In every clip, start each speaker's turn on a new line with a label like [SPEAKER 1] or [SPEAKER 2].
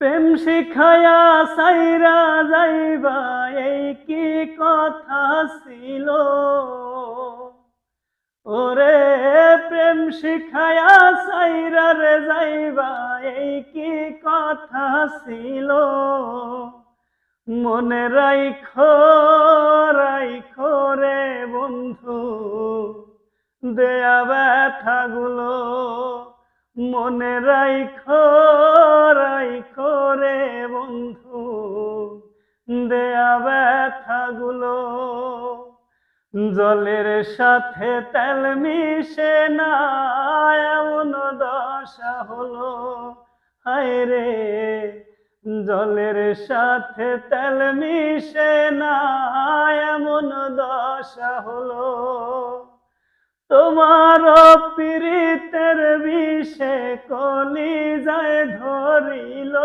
[SPEAKER 1] প্রেম শিখায়া সাইরা যাইবা, এই কি কথা ছিল? ওরে প্রেম শিখায়া সাইরা রে যাইবা, এই কি কথা ছিল? মনে রাইখো রাইখো রে বন্ধু, দেয়া ব্যথাগুলো। মনে রাইখো রাইখো রে বন্ধু। দেয়া ব্যথাগুলো জলের সাথে তেল মিশে না, এমন দশা হলো। হায় রে, জলের সাথে তেল মিশে না, এমন দশা হলো। তোমার পীড়িতের বিষে কলি যায় ধরিল।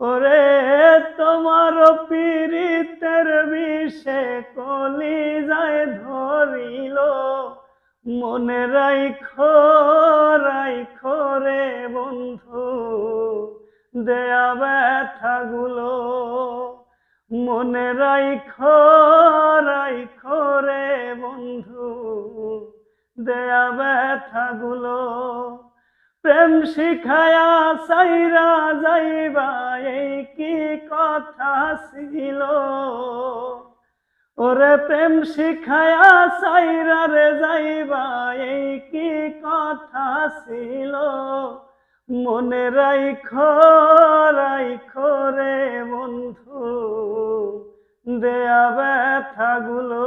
[SPEAKER 1] ওরে, তোমার পীড়িতের বিষে কলি যায় ধরিল। মনে রাইখো রাইখো রে বন্ধু, দেয়া ব্যথাগুলো। মনে রাইখো দেয়া ব্যথাগুলো, প্রেম শিখায়া সাইরা যাইবা, এই কি কথা ছিল? ওরে প্রেম শিখায়া সাইরা রে যাইবা, এই কি কথা ছিল? মনে রাইখো রাইখো রে বন্ধু, দেয়া ব্যথাগুলো।